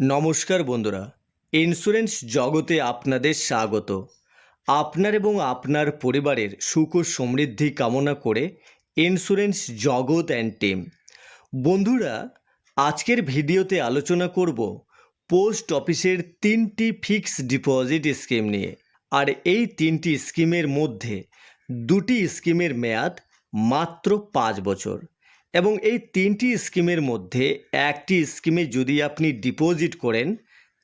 নমস্কার বন্ধুরা ইন্স্যুরেন্স জগতে আপনাদের স্বাগত। আপনার এবং আপনার পরিবারের সুখ ও সমৃদ্ধি কামনা করে ইন্স্যুরেন্স জগৎ অ্যান্ড টিম বন্ধুরা, আজকের ভিডিওতে আলোচনা করব পোস্ট অফিসের তিনটি ফিক্সড ডিপোজিট স্কিম নিয়ে। আর এই তিনটি স্কিমের মধ্যে দুটি স্কিমের মেয়াদ মাত্র পাঁচ বছর। এবং এই তিনটি স্কিমের মধ্যে একটি স্কিমে যদি আপনি ডিপোজিট করেন,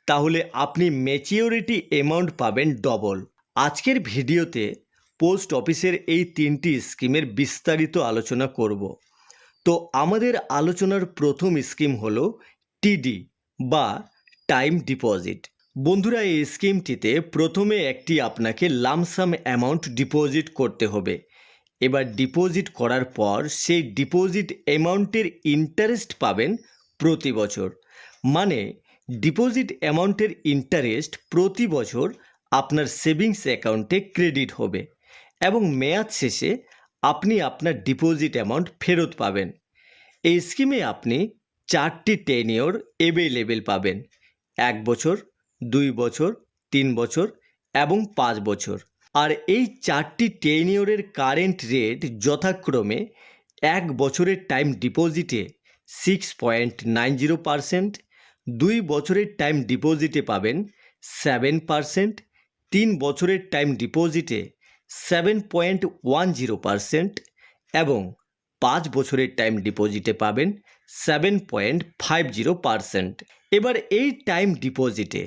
তাহলে আপনি ম্যাচিওরিটি অ্যামাউন্ট পাবেন ডবল। আজকের ভিডিওতে পোস্ট অফিসের এই তিনটি স্কিমের বিস্তারিত আলোচনা করব। তো আমাদের আলোচনার প্রথম স্কিম হলো টিডি বা টাইম ডিপোজিট। বন্ধুরা, এই স্কিমটিতে প্রথমে একটি আপনাকে লামসাম অ্যামাউন্ট ডিপোজিট করতে হবে। এবার ডিপোজিট করার পর সেই ডিপোজিট অ্যামাউন্টের ইন্টারেস্ট পাবেন প্রতি বছর। মানে ডিপোজিট অ্যামাউন্টের ইন্টারেস্ট প্রতি বছর আপনার সেভিংস অ্যাকাউন্টে ক্রেডিট হবে এবং মেয়াদ শেষে আপনি আপনার ডিপোজিট অ্যামাউন্ট ফেরত পাবেন। এই স্কিমে আপনি চারটি টেনিওর অ্যাভেলেবেল পাবেন। এক বছর, দুই বছর, তিন বছর এবং পাঁচ বছর। আর এই চারটি টেনিওরের কারেন্ট রেট যথাক্রমে এক বছরের টাইম ডিপোজিটে six point nine zero percent দুই বছরের টাইম ডিপোজিটে পাবেন সেভেন পারসেন্ট তিন বছরের টাইম ডিপোজিটে seven point one zero percent এবং পাঁচ বছরের টাইম ডিপোজিটে পাবেন seven point five zero percent এবার এই টাইম ডিপোজিটে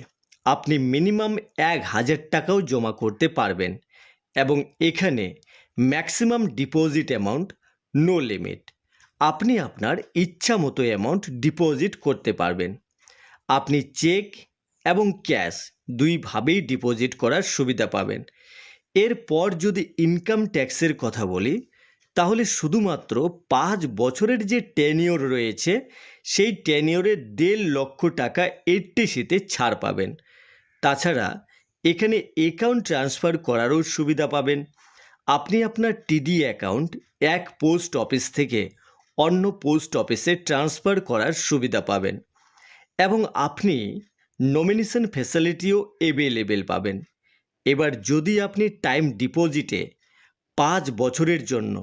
আপনি মিনিমাম এক হাজার টাকাও জমা করতে পারবেন এবং এখানে maximum deposit amount, no limit. আপনি আপনার ইচ্ছা মতো অ্যামাউন্ট ডিপোজিট করতে পারবেন। আপনি চেক এবং ক্যাশ দুইভাবেই ডিপোজিট করার সুবিধা পাবেন। এরপর যদি ইনকাম ট্যাক্সের কথা বলি, তাহলে শুধুমাত্র পাঁচ বছরের যে টেনিওর রয়েছে, সেই টেনিওরে দেড় লক্ষ টাকা এইটটিসিতে ছাড় পাবেন। তাছাড়া এখানে অ্যাকাউন্ট ট্রান্সফার করারও সুবিধা পাবেন। আপনি আপনার টিডি অ্যাকাউন্ট এক পোস্ট অফিস থেকে অন্য পোস্ট অফিসে ট্রান্সফার করার সুবিধা পাবেন এবং আপনি নমিনেশন ফ্যাসিলিটিও অ্যাভেলেবেল পাবেন। এবার যদি আপনি টাইম ডিপোজিটে পাঁচ বছরের জন্য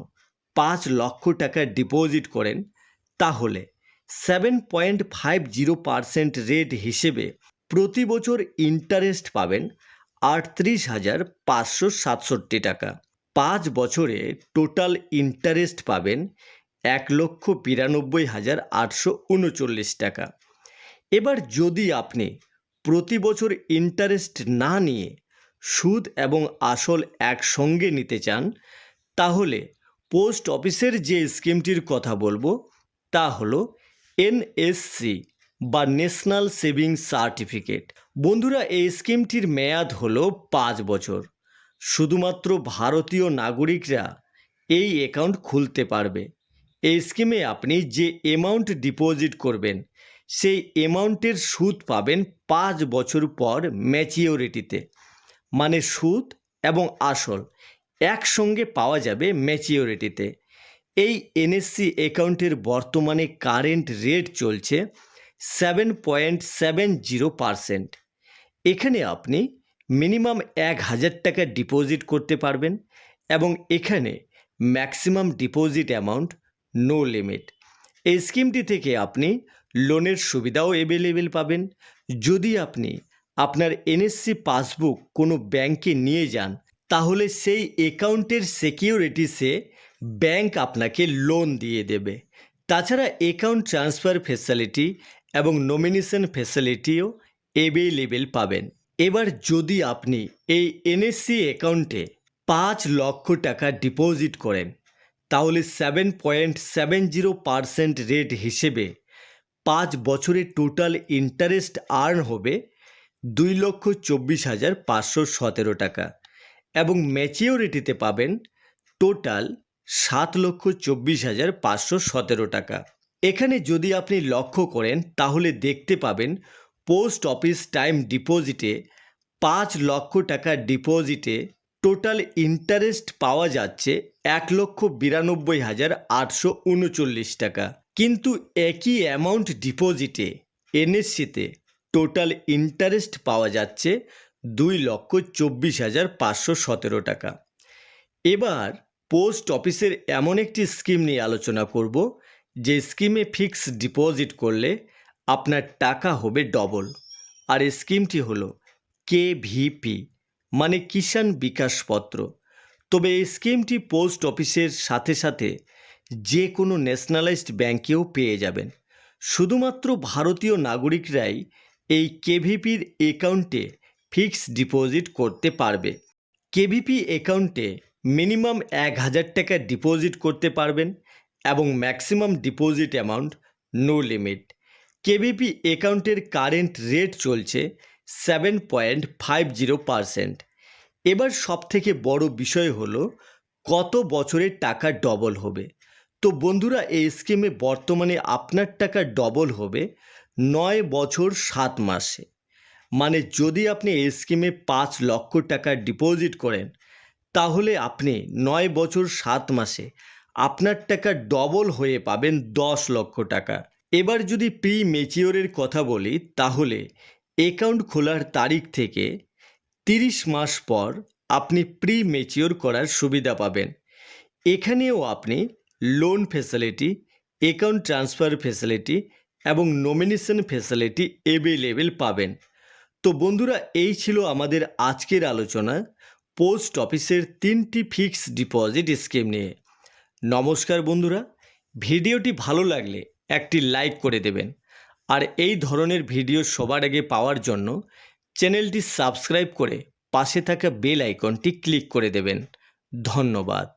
পাঁচ লক্ষ টাকা ডিপোজিট করেন, তাহলে seven point five zero percent rate হিসেবে প্রতি বছর ইন্টারেস্ট পাবেন আটত্রিশ হাজার পাঁচশো সাতষট্টি টাকা। পাঁচ বছরে টোটাল ইন্টারেস্ট পাবেন এক লক্ষ বিরানব্বই হাজার আটশো উনচল্লিশ টাকা। এবার যদি আপনি প্রতি বছর ইন্টারেস্ট না নিয়ে সুদ এবং আসল একসঙ্গে নিতে চান, তাহলে পোস্ট অফিসের যে স্কিমটির কথা বলব, তা হলো এনএসসি বা ন্যাশনাল সেভিংস সার্টিফিকেট বন্ধুরা, এই স্কিমটির মেয়াদ হল পাঁচ বছর। শুধুমাত্র ভারতীয় নাগরিকরা এই অ্যাকাউন্ট খুলতে পারবে। এই স্কিমে আপনি যে অ্যামাউন্ট ডিপোজিট করবেন, সেই অ্যামাউন্টের সুদ পাবেন পাঁচ বছর পর ম্যাচিওরিটিতে মানে সুদ এবং আসল একসঙ্গে পাওয়া যাবে ম্যাচিওরিটিতে এই এনএসসি অ্যাকাউন্টের বর্তমানে কারেন্ট রেট চলছে seven point seven zero percent এখানে আপনি মিনিমাম এক হাজার টাকা ডিপোজিট করতে পারবেন এবং এখানে maximum deposit amount no limit এই স্কিমটি থেকে আপনি লোনের সুবিধাও অ্যাভেলেবেল পাবেন। যদি আপনি আপনার এনএসসি পাসবুক কোনো ব্যাংকে নিয়ে যান, তাহলে সেই অ্যাকাউন্টের সিকিউরিটিসে ব্যাংক আপনাকে লোন দিয়ে দেবে। তাছাড়া অ্যাকাউন্ট ট্রান্সফার ফেসিলিটি এবং নমিনেশন ফেসিলিটিও অ্যাভেলেবেল পাবেন। এবার যদি আপনি এই এনএসসি অ্যাকাউন্টে পাঁচ লক্ষ টাকা ডিপোজিট করেন, তাহলে seven point seven zero percent rate হিসেবে পাঁচ বছরে টোটাল ইন্টারেস্ট আর্ন হবে দুই লক্ষ চব্বিশ হাজার পাঁচশো সতেরো টাকা এবং ম্যাচিওরিটিতে পাবেন টোটাল সাত লক্ষ চব্বিশ হাজার পাঁচশো সতেরো টাকা। এখানে যদি আপনি লক্ষ্য করেন, তাহলে দেখতে পাবেন পোস্ট অফিস টাইম ডিপোজিটে পাঁচ লক্ষ টাকা ডিপোজিটে টোটাল ইন্টারেস্ট পাওয়া যাচ্ছে এক লক্ষ বিরানব্বই হাজার আটশো উনচল্লিশ টাকা। কিন্তু একই অ্যামাউন্ট ডিপোজিটে এনএসসিতে টোটাল ইন্টারেস্ট পাওয়া যাচ্ছে দুই লক্ষ চব্বিশ হাজার পাঁচশো সতেরো টাকা। এবার পোস্ট অফিসের এমন একটি স্কিম নিয়ে আলোচনা করব যে স্কিমে ফিক্স ডিপোজিট করলে আপনার টাকা হবে ডবল। আর এই স্কিমটি হলো কেভিপি মানে কিষাণ বিকাশ পত্র। তবে এই স্কিমটি পোস্ট অফিসের সাথে সাথে যে কোনো ন্যাশনালাইজড ব্যাংকেও পেয়ে যাবেন। শুধুমাত্র ভারতীয় নাগরিকরাই এই কেভিপির অ্যাকাউন্টে ফিক্স ডিপোজিট করতে পারবে। কেভিপি অ্যাকাউন্টে মিনিমাম এক হাজার টাকা ডিপোজিট করতে পারবেন। এবং maximum deposit amount no limit KVP অ্যাকাউন্টের কারেন্ট রেট চলছে seven point five zero percent এবার সবথেকে বড় বিষয় হলো, কত বছরের টাকা ডবল হবে? তো বন্ধুরা, এই স্কিমে বর্তমানে আপনার টাকা ডবল হবে নয় বছর সাত মাসে। মানে যদি আপনি এই স্কিমে পাঁচ লক্ষ টাকা ডিপোজিট করেন, তাহলে আপনি নয় বছর সাত মাসে আপনার টাকা ডবল হয়ে পাবেন দশ লক্ষ টাকা। এবার যদি প্রি মেচিওরের কথা বলি, তাহলে অ্যাকাউন্ট খোলার তারিখ থেকে তিরিশ মাস পর আপনি প্রি মেচিওর করার সুবিধা পাবেন। এখানেও আপনি loan facility account transfer facility এবং নমিনেশন ফেসিলিটি অ্যাভেলেবেল পাবেন। তো বন্ধুরা, এই ছিল আমাদের আজকের আলোচনা। পোস্ট অফিসের তিনটি ফিক্সড ডিপোজিট স্কিম নিয়ে। নমস্কার বন্ধুরা। ভিডিওটি ভালো লাগলে একটি লাইক করে দেবেন। আর এই ধরনের ভিডিও সবার আগে পাওয়ার জন্য চ্যানেলটি সাবস্ক্রাইব করে পাশে থাকা বেল আইকনটি ক্লিক করে দেবেন। ধন্যবাদ।